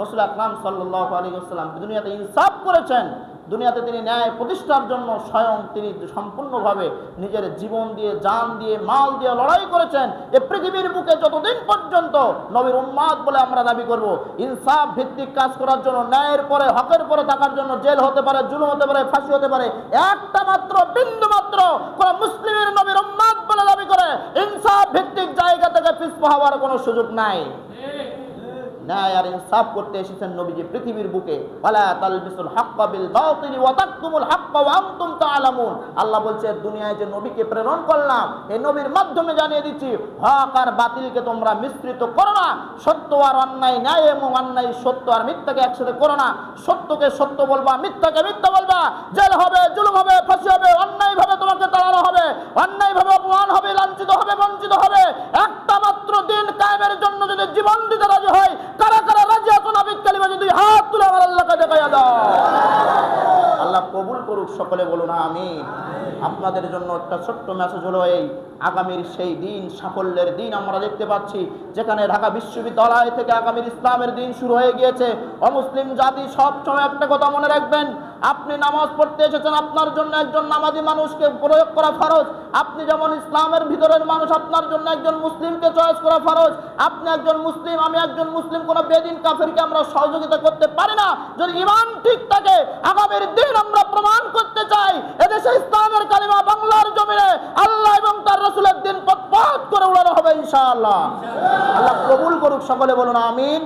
রসুল আকরাম সাল্লাহ আলী আসসালাম দুনিয়াতে ইনসাফ করেছেন। দুনিয়াতে তিনি ন্যায় প্রতিষ্ঠার জন্য স্বয়ং তিনি সম্পূর্ণভাবে নিজের জীবন দিয়ে, জান দিয়ে, মাল দিয়ে লড়াই করেছেন। এ পৃথিবীর বুকে যতদিন পর্যন্ত নবীর উম্মাদ বলে আমরা দাবি করব, ইনসাফ ভিত্তিক কাজ করার জন্য, ন্যায়ের পরে, হকের পরে থাকার জন্য জেল হতে পারে, জুলুম হতে পারে, ফাঁসি হতে পারে, একটা মাত্র, বিন্দু মাত্র কোন মুসলিমের নবীর উম্মাদ বলে দাবি করে, ইনসাফ ভিত্তিক জায়গা থেকে পিছপা হওয়ার কোনো সুযোগ নাই। ন্যায় আর ইনসাফ করতে এসেছেন নবীজি পৃথিবীর বুকে। আল্লাহ বলছে, দুনিয়ায় যে নবীকে প্রেরণ করলাম নবীর মাধ্যমে জানিয়ে দিচ্ছি, হক আর বাতিলকে তোমরা মিশ্রিত করো না, সত্য আর অন্যায়, ন্যায় এবং অন্যায়, সত্য আর মিথ্যাকে একসাথে করো না, সত্যকে সত্য বলবা, মিথ্যাকে মিথ্যা বলবা, জেল হবে, জুলুম হবে, ফাঁসি হবে তোমাকে তাড়ানো হবে অপমান হবে, লাঞ্ছিত হবে, বঞ্চিত হবে। একটা মাত্র দিন কায়েমের জন্য যদি জীবন দিতে রাজি হয় কারা কারা রাজি এখন আবিদ কালিমা যদি হাত তুলে আমার আল্লাহকে দেখাইয়া দাও আল্লাহ? কবুল করুক, সকলে বলুন আমি আপনাদের জন্য একটা ছোট্ট মেসেজ হলো এই আগামীর সেই দিন, সাফল্যের দিন আমরা দেখতে পাচ্ছি, যেখানে ঢাকা বিশ্ববিদ্যালয় থেকে আগামীর ইসলামের দিন শুরু হয়ে গিয়েছে। অমুসলিম জাতি সবসময় একটা কথা মনে রাখবেন আপনি নামাজ পড়তে এসেছেন আপনার জন্য একজন নামাজি মানুষকে প্রয়োগ করা ফরজ। আপনি যেমন ইসলামের ভিতরের মানুষ, আপনার জন্য একজন মুসলিমকে চয়েস করা ফরজ। আপনি একজন মুসলিম, আমি একজন মুসলিম, কোনো বেদিন কাফেরকে আমরা সহযোগিতা করতে পারি না। যদি ইমান ঠিক থাকে, আগামীর দিন আমরা প্রমাণ করতে চাই, এদেশে ইসলামের কালিমা বাংলার জমিনে আল্লাহ এবং তার রসুলের দিন পথ করে উড়ানো হবে ইনশাআল্লাহ। আল্লাহ কবুল করুক, সকলে বলুন আমিন।